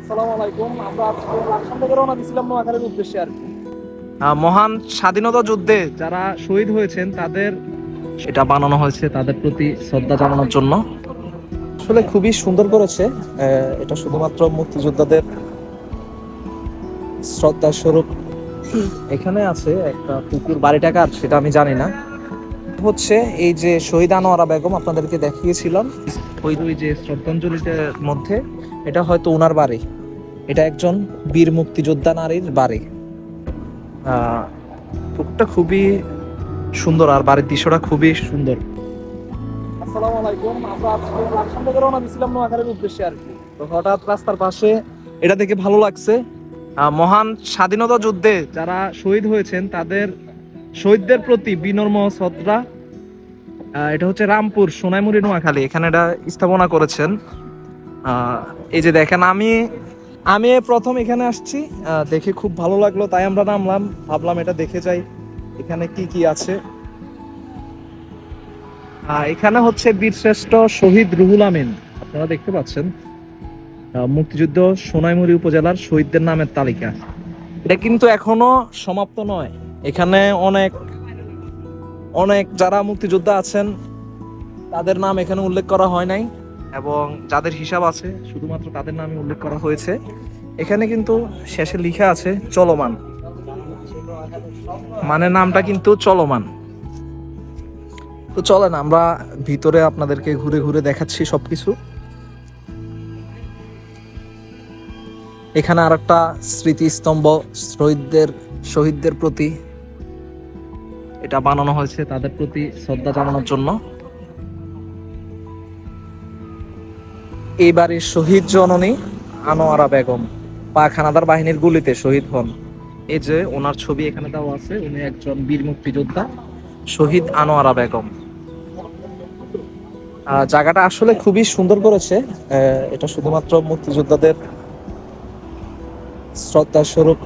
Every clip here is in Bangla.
আসসালামু আলাইকুম। আমরা লাকসাম থেকে রওনা দিয়েছিলাম নোয়াখালীর উদ্দেশ্যে আর কি। মহান স্বাধীনতা যুদ্ধে যারা শহীদ হয়েছেন তাদের এটা বানানো হয়েছে তাদের প্রতি শ্রদ্ধা জানানোর জন্য। আসলে খুবই সুন্দর করেছে। এটা শুধুমাত্র মুক্তিযোদ্ধাদের শ্রদ্ধা স্বরূপ এখানে আছে একটা পুকুর বাড়িটা কার সেটা আমি জানি না। হচ্ছে এই যে শহীদ আনোয়ারা বেগম আপনাদেরকে দেখিয়েছিলাম ওই ওই যে শ্রদ্ধাঞ্জলিটার মধ্যে এটা হয়তো ওনার বাড়ি। এটা একজন বীর মুক্তিযোদ্ধা নারীর বাড়ি। আহ, পুকুরটা খুবই সুন্দর আর বাড়ির দৃশ্যটা খুবই সুন্দর। আসসালামু আলাইকুম। আমরা আজকে থেকে রওনা দিয়েছিলাম নোয়াখালীর উদ্দেশ্যে আর কি। তো হঠাৎ রাস্তার পাশে এটা দেখে ভালো লাগছে। মহান স্বাধীনতা যুদ্ধে যারা শহীদ হয়েছেন তাদের শহীদদের প্রতি বিনম্র শ্রদ্ধা। এটা হচ্ছে রামপুর সোনাইমুড়ি নোয়াখালী। এখানে এটা স্থাপনা করেছেন। আহ, এই যে দেখেন, আমি আমি প্রথম এখানে আসছি দেখে খুব ভালো লাগল, তাই আমরা নামলাম, ভাবলাম এটা দেখে যাই, এখানে কি কি আছে। এখানে হচ্ছে বীরশ্রেষ্ঠ শহীদ রুহুল আমিন, আপনারা দেখতে পাচ্ছেন। মুক্তিযুদ্ধ সোনাইমুড়ি উপজেলার শহীদদের নামের তালিকা। এটা কিন্তু এখনও সমাপ্ত নয়। এখানে অনেক অনেক যারা মুক্তিযোদ্ধা আছেন, তাদের নাম এখানে উল্লেখ করা হয় নাই। এবং যাদের হিসাব আছে, শুধুমাত্র তাদের নামে উল্লেখ করা হয়েছে, এখানে কিন্তু শেষে লিখা আছে চলমান। মানে নামটা কিন্তু চলমান। তো চলেন, আমরা ভিতরে আপনাদেরকে ঘুরে ঘুরে দেখাচ্ছি সবকিছু। এখানে আর একটা স্মৃতিস্তম্ভ শহীদদের শহীদদের প্রতি। এটা বানানো হয়েছে তাদের প্রতি শ্রদ্ধা জানানোর জন্য। এই বাড়ির শহীদ জননী আনোয়ারা বেগম পাক হানাদার বাহিনীর গুলিতে শহীদ হন। এই যে ওনার ছবি এখানে দেওয়া আছে, উনি একজন বীর মুক্তিযোদ্ধা, শহীদ আনোয়ারা বেগম। জায়গাটা আসলে খুবই সুন্দর করেছে। এটা শুধুমাত্র মুক্তিযোদ্ধাদের শ্রদ্ধা স্বরূপ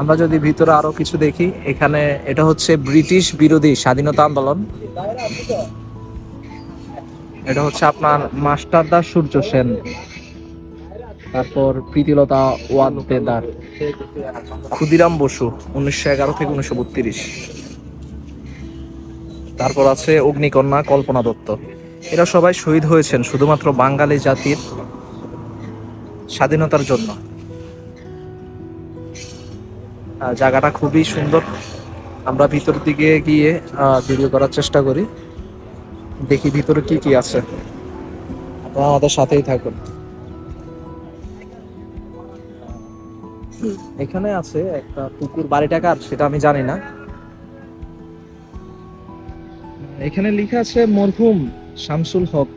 আমরা যদি ভিতরে আরও কিছু দেখি, এখানে এটা হচ্ছে ব্রিটিশ বিরোধী স্বাধীনতা আন্দোলন। এটা হচ্ছে আপনার মাস্টারদা সূর্য সেন। তারপর প্রীতিলতা ওয়াদ্দেদার। ক্ষুদিরাম বসু, উনিশশো এগারো থেকে উনিশশো বত্রিশ। তারপর আছে অগ্নিকন্যা কল্পনা দত্ত। এরা সবাই শহীদ হয়েছেন শুধুমাত্র বাঙালি জাতির স্বাধীনতার জন্য। জায়গাটা খুবই সুন্দর। আমরা ভিতর দিকে গিয়ে ভিডিও করার চেষ্টা করি। দেখি ভিতরে কি কি আছে। আপনারা আমাদের সাথেই থাকুন। এখানে আছে একটা পুকুর, বাড়িটা কার? সেটা আমি জানি না। এখানে লেখা আছে, মরহুম শামসুল হক।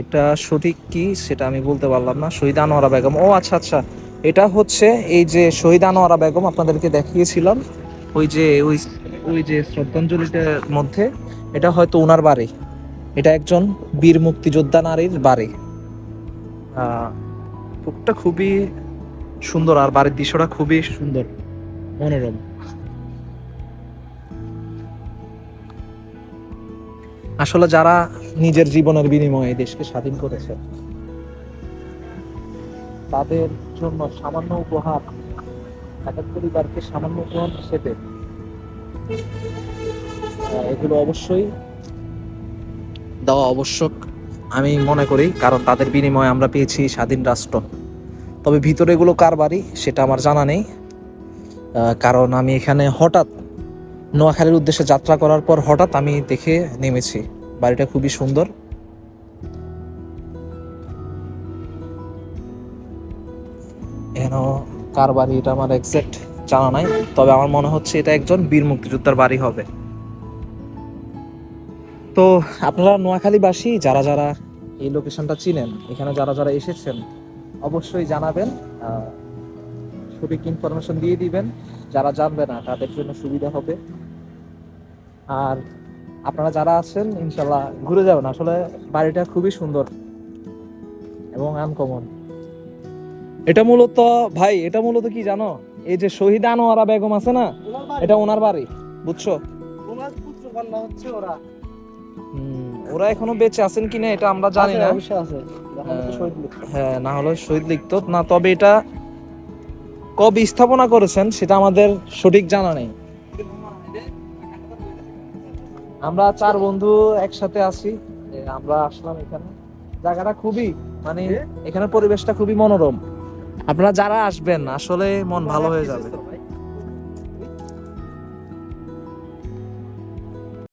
এটা সঠিক কি? সেটা আমি বলতে পারলাম না। শহীদ আনোয়ারা বেগম। ও আচ্ছা আচ্ছা। এটা হচ্ছে এই যে শহীদ আনোয়ারা বেগম আপনাদেরকে দেখিয়েছিলাম। ওই যে ওই ওই যে শ্রদ্ধাঞ্জলিটার মধ্যে এটা হয়তো ওনার বাড়ি। এটা একজন বীর মুক্তিযোদ্ধা নারীর বাড়ি। আহ, খুবই সুন্দর আর বাড়ির দৃশ্যটা খুবই সুন্দর মনোরম। আসলে যারা নিজের জীবনের বিনিময়ে দেশকে স্বাধীন করেছে তাদের জন্য সামান্য উপহার, এক পরিবারকে সামান্য উপহার হিসেবে। এগুলো অবশ্যই দেওয়া আবশ্যক, আমি মনে করি, কারণ তাদের বিনিময়ে আমরা পেয়েছি স্বাধীন রাষ্ট্র। তবে ভিতরে এগুলো কার বাড়ি, সেটা আমার জানা নেই। কারণ আমি এখানে হঠাৎ নোয়াখালীর উদ্দেশ্যে যাত্রা করার পর হঠাৎ আমি দেখে নেমেছি। বাড়িটা খুবই সুন্দর। এখানে কার বাড়ি এটা আমার এক্সাক্ট জানা নাই, তবে আমার মনে হচ্ছে এটা একজন বীর মুক্তিযোদ্ধার বাড়ি হবে। তো আপনারা নোয়াখালীবাসী, যারা যারা এই লোকেশনটা চিনেন, এখানে যারা যারা এসেছেন, অবশ্যই জানাবেন সঠিক ইনফরমেশন দিয়ে দিবেন, যারা জানবে না, তাদের জন্য সুবিধা হবে। আর আপনারা যারা আছেন ইনশাল্লাহ ঘুরে যাবেন। আসলে বাড়িটা খুবই সুন্দর এবং আনকমন এটা মূলত ভাই এটা মূলত কি জানো? এই যে শহীদ আনোয়ারা বেগম আছে না এটা ওনার বাড়ি বুঝছ? ওরা। এখনও বেঁচে আছেন কিনা এটা আমরা জানি না। লিখতে। হ্যাঁ না হলে শহীদ লিখত। না তবে এটা কবে স্থাপনা করেছেন সেটা আমাদের সঠিক জানা নেই। আমরা চার বন্ধু একসাথে আছি আমরা আসলাম এখানে। জায়গাটা খুবই মানে এখানে পরিবেশটা খুবই মনোরম। আপনারা যারা আসবেন আসলে মন ভালো হয়ে যাবে।